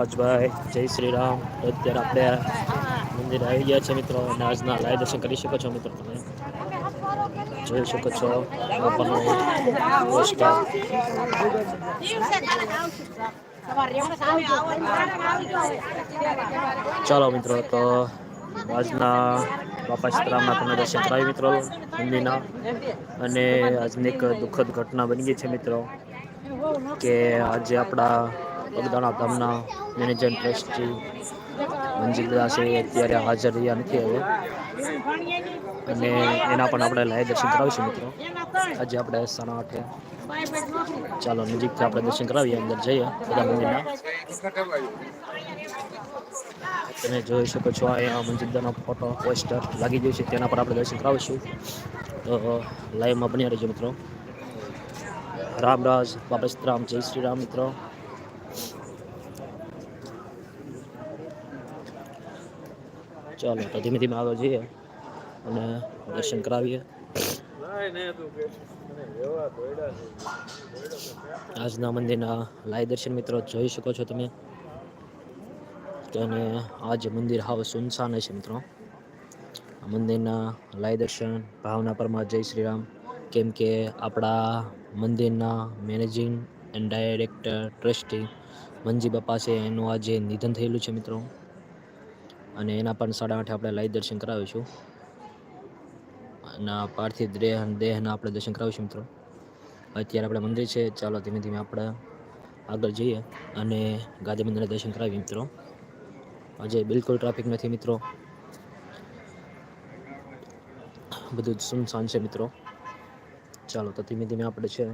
રાજભાઈ, જય શ્રી રામ અત્યારે આપણે મંદિર આવી ગયા છે મિત્રો અને આજના લાઈવ દર્શન કરી શકો છો મિત્રો તમે. જોઈ શકો છો બાપાનું ચાલો મિત્રો, તો આજના બાપા સીતારામના તમને દર્શન કરાવી મિત્રો મંદિરના. અને આજની એક દુઃખદ ઘટના બની ગઈ છે મિત્રો, કે આજે આપણા બગદાણા ધામના મેનેજર ટ્રસ્ટી મંજીલદા છે અત્યારે હાજર રહ્યા નથી હવે અને એના પણ આપણે લાઈવ દર્શન કરાવીશું મિત્રો આજે આપણે સાડા આઠે ચાલો નજીકથી આપણે દર્શન કરાવીએ અંદર જઈએ, બધા મંદિરના। તમે જોઈ શકો છો અહીંયા મંજિદાનો ફોટો પોસ્ટર લાગી ગયું છે, તેના પર આપણે દર્શન કરાવીશું। તો લાઈવમાં બન્યા રહેજો મિત્રો। રામ રાજ બાબા રામ, જય શ્રી રામ મિત્રો। ચાલો, તો ધીમે ધીમે આગળ જઈએ અને દર્શન કરાવીએ. આજના મંદિરના લાઈ દર્શન મિત્રો જોઈ શકો છો તમે. અને આજ મંદિર હાવ સુનસાન છે મિત્રો. મંદિરના લાઈ દર્શન ભાવના પરમા જય શ્રી રામ કેમ કે આપણા મંદિરના managing and director trustee Manji બાપા છે એનું આજે નિધન થયેલું છે મિત્રો. અને એના પણ સાડા આઠે આપણે લાઈવ દર્શન કરાવીશું. અને પાર્થિવ દેહ દેહના આપણે દર્શન કરાવીશું મિત્રો. અત્યારે આપણે મંદિર છે. ચાલો ધીમે ધીમે આપણે આગળ જઈએ અને ગાંધી મંદિરના દર્શન કરાવીએ મિત્રો. આજે બિલકુલ ટ્રાફિક નથી મિત્રો. બધું જ સુનસાન છે મિત્રો. ચાલો તો ધીમે ધીમે આપણે છે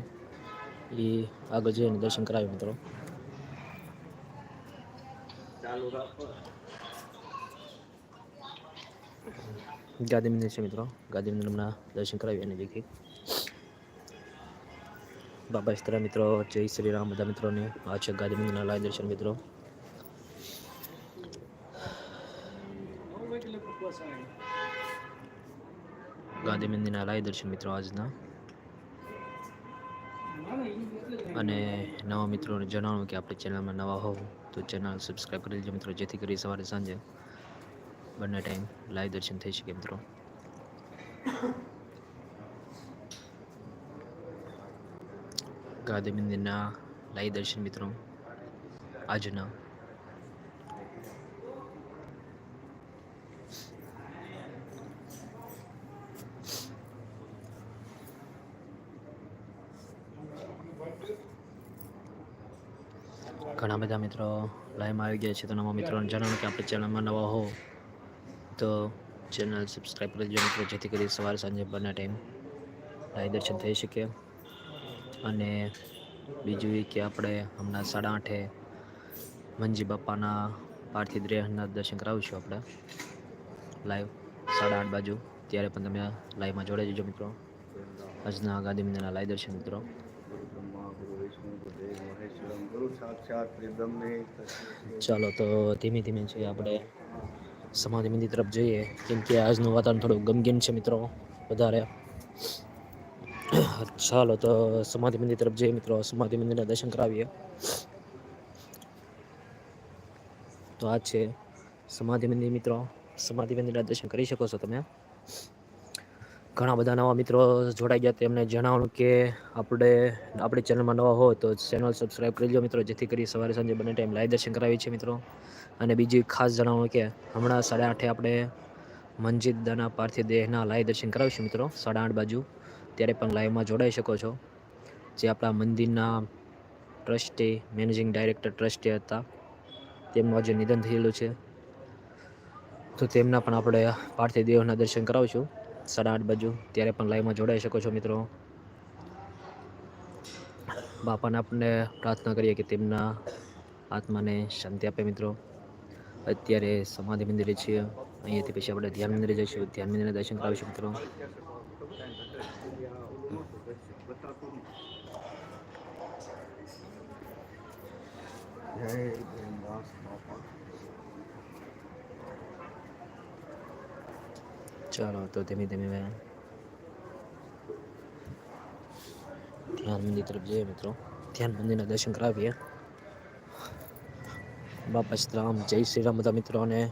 એ આગળ જઈને દર્શન કરાવીએ મિત્રો. ચાલુ રાખો. ગાંધી મંદિર છે મિત્રો ગાંધી મંદિરના દર્શન કરાવી અને દેખી બાબા ઇસ્તરા મિત્રો જય શ્રી રામ બધા મિત્રોને આ છે ગાંધી મંદિરના લાય દર્શન મિત્રો ગાંધી મંદિરના લાય દર્શન મિત્રો આજના અને નવા મિત્રોને જણાવું કે આપણે ચેનલમાં નવા હોવ તો ચેનલ સબસ્ક્રાઈબ કરી લેજો મિત્રો જેથી કરી સવારે સાંજે બંને ટાઈમ લાઈવ દર્શન થઈ શકે મિત્રો ગાંધી મંદિરના લાઈવ દર્શન મિત્રો. આજના. ઘણા બધા મિત્રો લાઈવમાં આવી ગયા છે. તો નવા મિત્રોને જણાવો કે આપણે ચેનલમાં નવા હો. તો ચેનલ સબસ્ક્રાઈબ કરી દેજો મિત્રો, જેથી કરી સવારે સાંજે બંને ટાઈમ લાઈ દર્શન થઈ શકે. અને બીજું એ કે આપણે હમણાં સાડા આઠે મંજી બાપાના પાર્થિવ દેહના દર્શન કરાવીશું આપણે. લાઈવ સાડા આઠ બાજુ. ત્યારે પણ તમે લાઈવમાં જોડાઈ જજો મિત્રો. આજના ગાંધી મંદિરના લાઈવ દર્શન મિત્રો. ચાલો તો ધીમે ધીમે છે આપણે સમાધિ મંદિર તરફ જઈએ. કેમ કે આજનું વાતાવરણ થોડું ગમગીન છે મિત્રો, વધારે. ચાલો તો સમાધિ મંદિર તરફ જઈએ મિત્રો, સમાધિ મંદિરના દર્શન કરાવીએ. તો આ છે સમાધિ મંદિર મિત્રો, સમાધિ મંદિરના દર્શન કરી શકો છો તમે. ઘણા બધા નવા મિત્રો જોડાઈ ગયા તેમને જણાવવાનું કે આપણે, આપણી ચેનલમાં નવા હોય તો ચેનલ સબસ્ક્રાઈબ કરી લો મિત્રો, જેથી કરી સવારે સાંજે બંને ટાઈમ લાઈવ દર્શન કરાવીએ છે મિત્રો. અને બીજી ખાસ જણાવવાનું કે હમણાં સાડા આઠે આપણે મંજીદ દાના પાર્થિવ દેહના લાઈવ દર્શન કરાવીશું મિત્રો, સાડા આઠ બાજુ. ત્યારે પણ લાઈવમાં જોડાઈ શકો છો. જે આપણા મંદિરના ટ્રસ્ટી મેનેજિંગ ડાયરેક્ટર ટ્રસ્ટી હતા. તેમનું આજે નિધન થયેલું છે. તો તેમના પણ આપણે પાર્થિવ દેવના દર્શન કરાવીશું. સાડા આઠ બાજુ. ત્યારે પણ લાઈવમાં જોડાઈ શકો છો મિત્રો. બાપાને આપણે પ્રાર્થના કરીએ કે તેમના આત્માને શાંતિ આપે મિત્રો. અત્યારે સમાધિ મંદિરે છીએ. અહીંયાથી પછી આપણે ધ્યાન મંદિરે જઈશું. ધ્યાન મંદિરને દર્શન કરાવીશું મિત્રો. ચાલો તો ધીમે ધીમે મેં ધ્યાન મંદિર તરફ જઈએ મિત્રો. ધ્યાન મંદિરના દર્શન કરાવીએ. બાપા સીતરામ જય શ્રી રામ બધા મિત્રોને.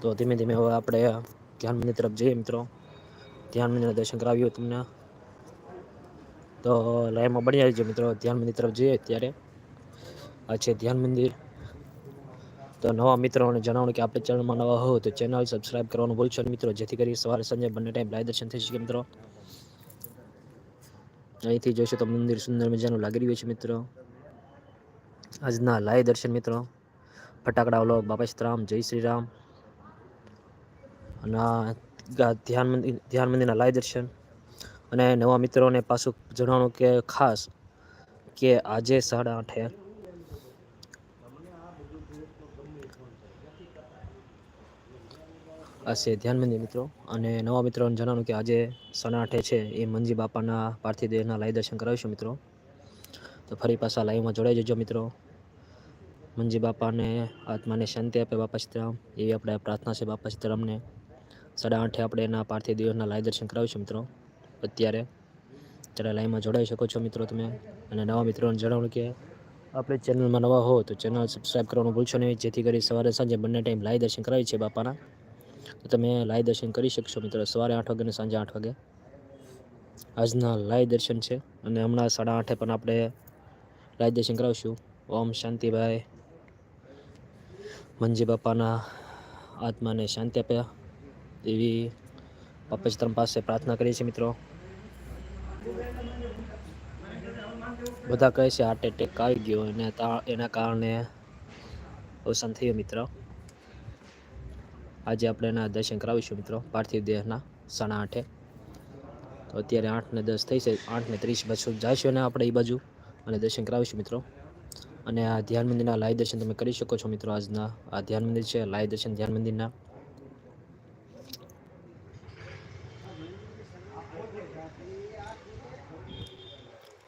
તો ધીમે ધીમે હવે આપણે ધ્યાન મંદિર તરફ જઈએ મિત્રો. ધ્યાન મંદિરના દર્શન કરાવ્યું તમને. તો લાઈમાં બની આવી મિત્રો. ધ્યાન મંદિર તરફ જઈએ અત્યારે. આ છે ધ્યાન મંદિર. તો નવા મિત્રોને જણાવું કે આપણે ચેનલમાં નવા હો તો ચેનલ સબસ્ક્રાઇબ કરવાનું ભૂલશો મિત્રો. જેથી કરી સવારે સંજય બંને ટાઈમ લાઈવ દર્શન થઈ શકે મિત્રો. અહીંથી જોઈશું તો મંદિર સુંદર મજાનું લાગી રહ્યું છે મિત્રો. આજના લાઈવ દર્શન મિત્રો. ફટાકડા વ્લોગ બાપા સીતરામ જય શ્રી રામ. અને ધ્યાન ધ્યાન મંદિરના લાઈવ દર્શન. અને નવા મિત્રોને પાછું જણાવવાનું કે ખાસ કે આજે સાડા આઠે છે ધ્યાન મંદિર મિત્રો. અને નવા મિત્રોને જણાવું કે આજે સનાઠે છે એ મંજી બાપાના પાર્થિવ દેહના લાઈવ દર્શન કરાવીશું મિત્રો. તો ફરી પાછા લાઈવમાં જોડાઈ જજો મિત્રો. મંજી બાપાને આત્માને શાંતિ આપે બાપા સીતારામ. એવી આપણે પ્રાર્થના છે બાપા સીતારામને. સાડા આઠે આપણે એના પાર્થિવ દિવસના લાઈવ દર્શન કરાવીશું મિત્રો. અત્યારે ત્યારે લાઈવમાં જોડાઈ શકો છો મિત્રો તમે. અને નવા મિત્રોને જણાવું કે આપણે ચેનલમાં નવા હો તો ચેનલ સબસ્ક્રાઈબ કરવાનું ભૂલશો નહીં. જેથી કરી સવારે સાંજે બંને ટાઈમ લાઈવ દર્શન કરાવી છે બાપાના. તો તમે લાય દર્શન કરી શકશો મિત્રો. સવારે આઠ વાગે સાંજે આઠ વાગે. આજના લાય દર્શન છે અને હમણાં સાડા આઠે પણ આપણે લાય દર્શન કરાવશું. ઓમ શાંતિભાઈ. મંજી બાપાના આત્માને શાંતિ આપ્યા એવી બાપચત્રમ પાસે પ્રાર્થના કરીએ છીએ મિત્રો. બધા કહે છે હાર્ટ એટેક આવી ગયો અને એના કારણે અવસાન થયું મિત્ર. આજે આપણે એના દર્શન કરાવીશું મિત્રો, પાર્થિવ દેહના સાડા આઠે. તો અત્યારે આઠ ને દસ થઈ છે આઠ ને ત્રીસ બાજુ જઈશું ને આપણે એ બાજુ અને દર્શન કરાવીશું મિત્રો. અને આ ધ્યાન મંદિરના લાઈવ દર્શન તમે કરી શકો છો મિત્રો, આજના આ ધ્યાન મંદિર છે લાઈવ દર્શન ધ્યાન મંદિરના.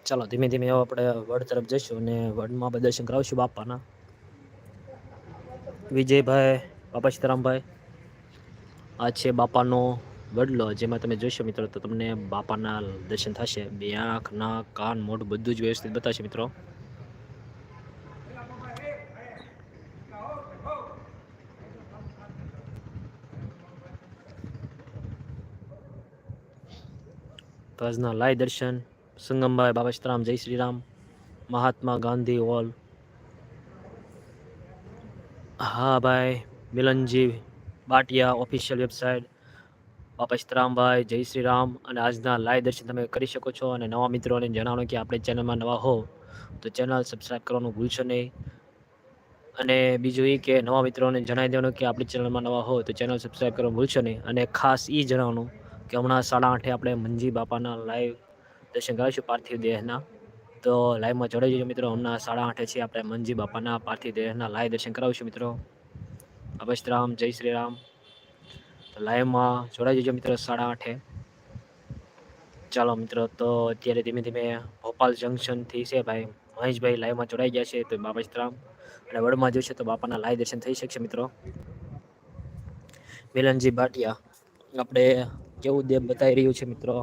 ચાલો, ધીમે ધીમે આપણે વડ તરફ જઈશું અને વડમાં દર્શન કરાવીશું બાપાના. વિજયભાઈ, બાપા સીતારામભાઈ. આ છે બાપાનો વડલો જેમાં તમે જોશો મિત્રો તો તમને બાપાના દર્શન થશે. બે આંખ, નાક, કાન, મોઢું બધું જ વ્યવસ્થિત બતાવશે મિત્રો. તો આજના લાઈવ દર્શન, સંગમભાઈ, બાબા સીતારામ જય શ્રી રામ મહાત્મા ગાંધી હોલ. હા ભાઈ મિલનજી બાટિયા ઓફિશિયલ વેબસાઇટ બાપા સીતરામભાઈ જય શ્રી રામ. અને આજના લાઈવ દર્શન તમે કરી શકો છો. અને નવા મિત્રોને જણાવો કે આપણે ચેનલમાં નવા હો, તો ચેનલ સબસ્ક્રાઈબ કરવાનું ભૂલશો નહીં. અને બીજું એ કે નવા મિત્રોને જણાવી દેવાનું કે આપણી ચેનલમાં નવા હો, તો ચેનલ સબસ્ક્રાઈબ કરવાનું ભૂલશો નહીં. અને ખાસ એ જણાવવાનું કે હમણાં સાડા આઠે આપણે મંજી બાપાના લાઈવ દર્શન કરાવીશું પાર્થિવ દેહના. તો લાઈવમાં જોડાઈ જજો મિત્રો. હમણાં સાડા આઠે છે આપણે મંજી બાપાના પાર્થિવ દેહના લાઈવ દર્શન કરાવીશું મિત્રો. અભયશ્રામ, જય શ્રી રામ તો લાઈવમાં જોડાઈ જજો મિત્રો સાડા આઠે. ચાલો મિત્રો, તો અત્યારે ધીમે ધીમે ભોપાલ જંકશનથી છે ભાઈ મહેશભાઈ લાઈવમાં જોડાઈ ગયા છે, તો બાબા અને વડમાં જોશે તો બાપાના લાઈવ દર્શન થઈ શકશે મિત્રો. મિલનજી ભાટિયા, આપણે કેવું દેવ બતાવી રહ્યું છે મિત્રો?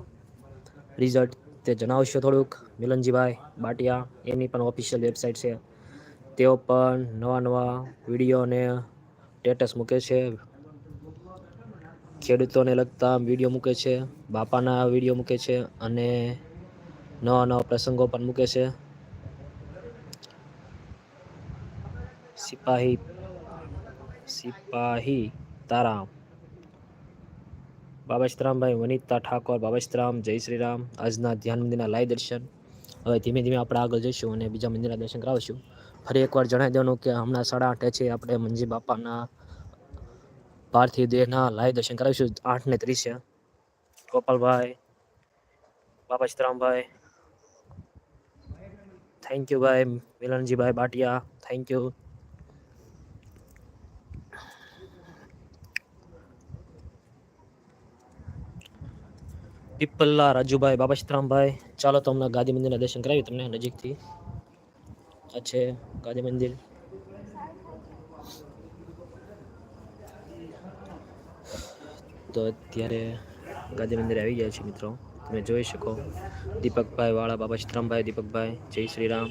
રિઝલ્ટ તે જણાવશો થોડુંક? મિલનજીભાઈ બાટિયા એની પણ ઓફિશિયલ વેબસાઇટ છે. તેઓ પણ નવા નવા વીડિયો અને સ્ટેટસ મૂકે છે. ખેડૂતોને લગતા વીડિયો મૂકે છે. બાપાના વીડિયો મૂકે છે અને નવા નવા પ્રસંગો પણ મૂકે છે. સિપાહી સિપાહી તારામ. બાબાશ્રામભાઈ વનિતા ઠાકોર બાબાશ્રામ જય શ્રી રામ આજના ધ્યાન મંદિરના લાઈવ દર્શન. હવે ધીમે ધીમે આપણે આગળ જઈશું અને બીજા મંદિરના દર્શન કરાવીશું. ફરી એકવાર જણાવી દેવાનું કે હમણાં સાડા આઠે છે, આપણે મંજી બાપાના પાર્થિવ દેહના લાઈવ દર્શન કરાવીશું. આઠ ને ત્રીસે ગોપાલભાઈ બાબા શ્રીરામભાઈ થેન્ક યુ ભાઈ, મિલનજીભાઈ બાટિયા થેન્ક યુ પીપલ્લા રાજુભાઈ બાબા સીતરામભાઈ, ચાલો તો હમણાં ગાંધી મંદિરના દર્શન કરાવી તમને નજીકથી. આ છે मंदिर તો અત્યારે ગાંધી મંદિરે આવી ગયા છે મિત્રો. તમે જોઈ શકો. દીપકભાઈ વાળા બાબા સીતરામભાઈ દીપકભાઈ, જય શ્રી રામ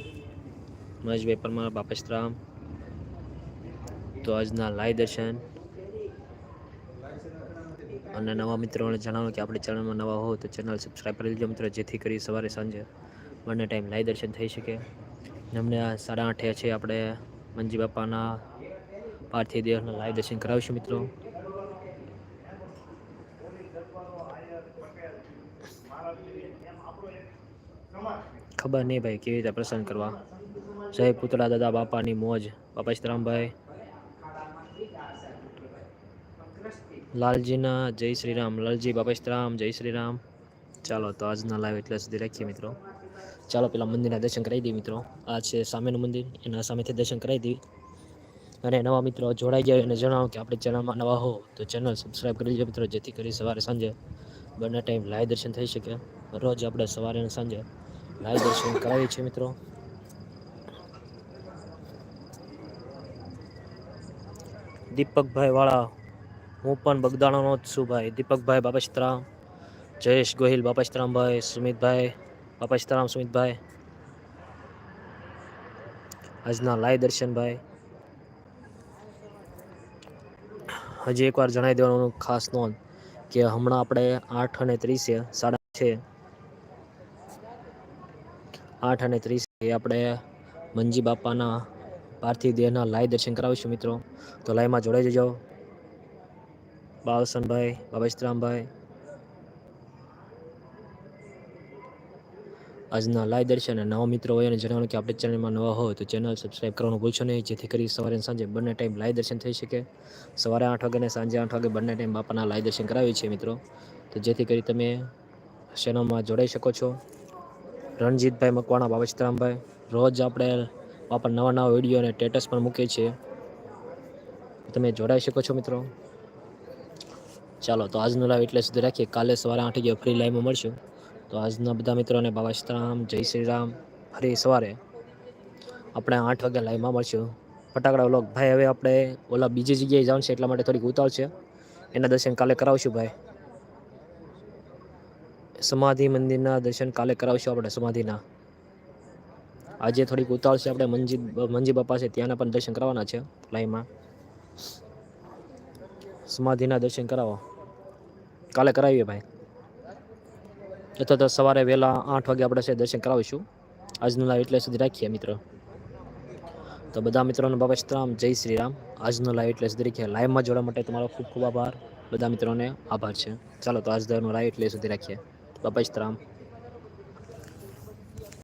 મહેશભાઈ પરમાર બાપા સીતરામ તો આજના લાઈવ દર્શન. અને નવા મિત્રોને જણાવો કે આપણી ચેનલમાં નવા હો તો ચેનલ સબસ્ક્રાઈબ કરી લેજો મિત્રો, જેથી કરી સવારે સાંજે બંને ટાઈમ લાઈવ દર્શન થઈ શકે. અમને આ સાડા આઠે છે આપણે મંજી બાપાના પાર્થિવ દેવના લાઈવ દર્શન કરાવીશું મિત્રો. ખબર નહીં ભાઈ કેવી રીતે પ્રસન્ન કરવા. જય પુતળા દાદા બાપાની મોજ. બાપા સીતરામભાઈ લાલજીના જય શ્રી રામ લાલજી, બાપા સીતરામ જય શ્રી રામ ચાલો, તો આજના લાઈવ એટલે સુધી રાખીએ મિત્રો. ચાલો પેલા મંદિરના દર્શન કરાવી દઈએ મિત્રો. આ છે સામેનું મંદિર, એના સામેથી દર્શન કરાવી દઈએ. અને નવા મિત્રો જોડાઈ ગયા અને જણાવો કે આપણે ચેનલમાં નવા હો, તો ચેનલ સબસ્ક્રાઈબ કરી લેજો મિત્રો, જેથી કરી સવારે સાંજે બંને ટાઈમ લાઈવ દર્શન થઈ શકે. રોજ આપણે સવારે અને સાંજે લાઈવ દર્શન કરાવીએ છીએ મિત્રો. દીપકભાઈ વાળા હું પણ બગદાણાનો જ છું ભાઈ. દીપકભાઈ બાપસ્તરામ જયેશ ગોહિલ બાપસ્તરામભાઈ સુમિતભાઈ બાપસ્તરામ સુમિતભાઈ આજના લાઈવ દર્શનભાઈ. હજી એકવાર જણાવી દેવાનું ખાસ નોંધ કે હમણાં આપણે આઠ અને ત્રીસે સાડા છે. આઠ અને ત્રીસે આપણે મંજી બાપાના પાર્થિવ દેહના લાઈવ દર્શન કરાવીશું મિત્રો. તો લાઈવમાં જોડાઈ જજો. બાવસનભાઈ બાબેશરામભાઈ આજના લાઈવ દર્શન અને નવા મિત્રો હોય અને જણાવવાનું કે આપણે ચેનલમાં નવા હોય તો ચેનલ સબસ્ક્રાઈબ કરવાનું ભૂલશો નહીં, જેથી કરી સવારે સાંજે બંને ટાઈમ લાઈવ દર્શન થઈ શકે. સવારે આઠ વાગે અને સાંજે આઠ વાગે બંને ટાઈમ બાપાના લાઈવ દર્શન કરાવીએ છીએ મિત્રો. તો જેથી કરી તમે ચેનલમાં જોડાઈ શકો છો. રણજીતભાઈ મકવાણા બાબચરામભાઈ રોજ આપણે બાપા નવા નવા વીડિયો અને સ્ટેટસ પણ મૂકીએ છીએ. તમે જોડાઈ શકો છો મિત્રો. ચાલો, તો આજનો લાઈવ એટલે સુધી રાખીએ. કાલે સવારે આઠ વાગે ફ્રી લાઈવમાં મળશું. તો આજના બધા મિત્રોને બાબા સીતારામ જય શ્રી રામ, ફરી સવારે આપણે આઠ વાગે લાઈવમાં મળશું. ફટાકડા વ્લોગ ભાઈ, હવે આપણે ઓલા બીજી જગ્યાએ જવાનું છે, એટલા માટે થોડીક ઉતાવળ છે. એના દર્શન કાલે કરાવશું ભાઈ. સમાધિ મંદિરના દર્શન કાલે કરાવશું આપણે સમાધિના. આજે થોડીક ઉતાવળ છે, આપણે મંજી મંજી બાપા છે, ત્યાંના પણ દર્શન કરવાના છે લાઈવમાં સમાધિના દર્શન કરાવો. કાલે કરાવીએ ભાઈ. અથવા તો સવારે વહેલા આઠ વાગે આપણે છે દર્શન કરાવીશું. આજનું લાઈવ એટલે સુધી રાખીએ મિત્ર. તો બધા મિત્રોને બાબા શ્રીરામ જય શ્રી રામ. આજનું લાઈવ એટલે સુધી રાખીએ. લાઈવમાં જોડવા માટે તમારો ખૂબ ખૂબ આભાર. બધા મિત્રોને આભાર છે. ચાલો તો આજ દરનું લાઈવ એટલે સુધી રાખીએ. બાબા શ્રીરામ